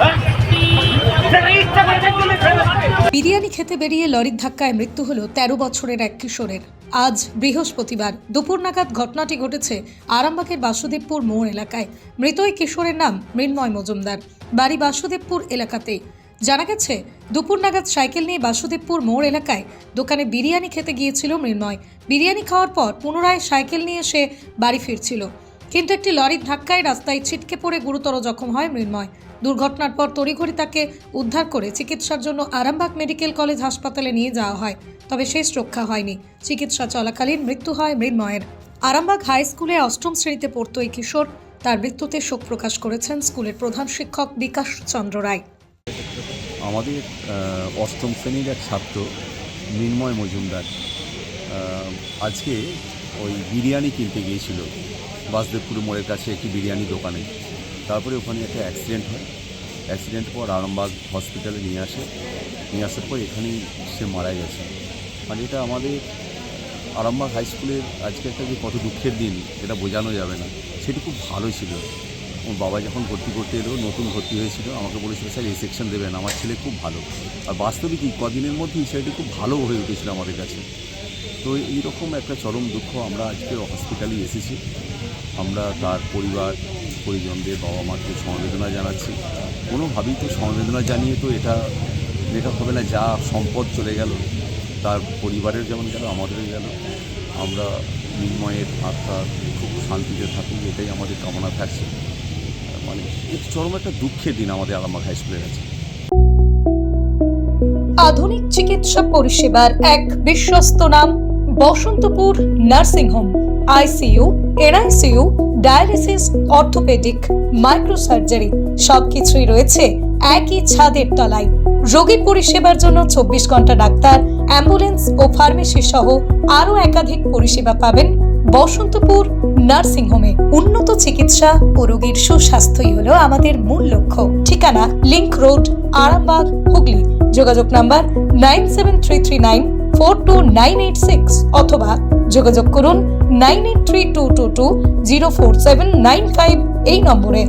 হ্যাঁ? বিরিয়ানি খেতে বেরিয়ে লরির ধাক্কায় মৃত্যু হল তেরো বছরের এক কিশোরের। আজ বৃহস্পতিবার দুপুর নাগাদ ঘটনাটি ঘটেছে আরামবাগের বাসুদেবপুর মোড় এলাকায়। মৃত ওই কিশোরের নাম মৃন্ময় মজুমদার। বাড়ি বাসুদেবপুর এলাকাতেই। জানা গেছে, দুপুর নাগাদ সাইকেল নিয়ে বাসুদেবপুর মোড় এলাকায় দোকানে বিরিয়ানি খেতে গিয়েছিল মৃন্ময়। বিরিয়ানি খাওয়ার পর পুনরায় সাইকেল নিয়ে সে বাড়ি ফিরছিল। কিন্তু একটি লরির ধাক্কায় রাস্তায় ছিটকে পড়ে গুরুতর জখম হয় মৃন্ময়। দুর্ঘটনার পর তড়িঘড়ি তাকে উদ্ধার করে চিকিৎসার জন্য আরামবাগ মেডিকেল কলেজ হাসপাতালে নিয়ে যাওয়া হয়, তবে শেষ রক্ষা হয়নি। চিকিৎসা চলাকালীন মৃত্যু হয় মৃন্ময়ের। আরামবাগ হাই স্কুলে অষ্টম শ্রেণীতে পড়তো এই কিশোর। তার মৃত্যুতে শোক প্রকাশ করেছেন স্কুলের প্রধান শিক্ষক বিকাশ চন্দ্র রায়। আমাদের অষ্টম শ্রেণির এক ছাত্র, মৃন্ময় মজুমদার। আজকে ওই বিরিয়ানি কিনতে গিয়েছিল। বাসদেবপুর মোড়ের কাছে একটি বিরিয়ানি দোকানে। তারপরে ওখানে একটা অ্যাক্সিডেন্ট হয়। অ্যাক্সিডেন্ট পর আরামবাগ হসপিটালে নিয়ে আসে। নিয়ে আসার পর এখানেই সে মারা গেছে। মানে এটা আমাদের আরামবাগ হাই স্কুলের আজকে একটা যে কত দুঃখের দিন, এটা বোঝানো যাবে না। সেটি খুব ভালো ছিল। ওর বাবা যখন ভর্তি করতে এলো, নতুন ভর্তি হয়েছিল, আমাকে বলেছিল, স্যার, এই সেকশন দেবেন, আমার ছেলে খুব ভালো। আর বাস্তবিকই কদিনের মধ্যেই ছেলেটি খুব ভালো হয়ে উঠেছিল আমাদের কাছে। তো এইরকম একটা চরম দুঃখ আমরা আজকে হসপিটালে এসেছি। আমরা তার পরিবার, পরিজনদের বাবা মাকে সমবেদনা জানাচ্ছি। কোনোভাবেই তো সমবেদনা জানিয়ে তো এটা মেকআপ হবে না, যা সম্পদ চলে গেল, তার পরিবারের যেমন গেল, আমাদেরও গেল। আমরা নির্ময়ের আত্মা খুব শান্তিতে থাকুক এটাই আমাদের কামনা থাকছে। মানে এই চরম একটা দুঃখের দিন আমাদের আলামবাগ হাই স্কুলের কাছে আধুনিক চিকিৎসা পরিষেবার এক বিশ্বস্ত নাম, Basantapur nursing home, ICU, NICU, dialysis, orthopaedic, microsurgery, সবকিছুই রয়েছে একই ছাদের তলায়। রোগী পরিষেবার জন্য চব্বিশ ঘণ্টা ডাক্তার, অ্যাম্বুলেন্স ও ফার্মেসি সহ আরও একাধিক পরিষেবা পাবেন বসন্তপুর নার্সিং হোমে। উন্নত চিকিৎসা ও রোগীর সুস্বাস্থ্যই হলো আমাদের মূল লক্ষ্য। ঠিকানা লিংক রোড, আরামবাগ, হুগলি। যোগাযোগ number nine seven three three nine four two nine eight six অথবা যোগাযোগ করুন nine eight three two two two zero four seven nine five এই নম্বরে।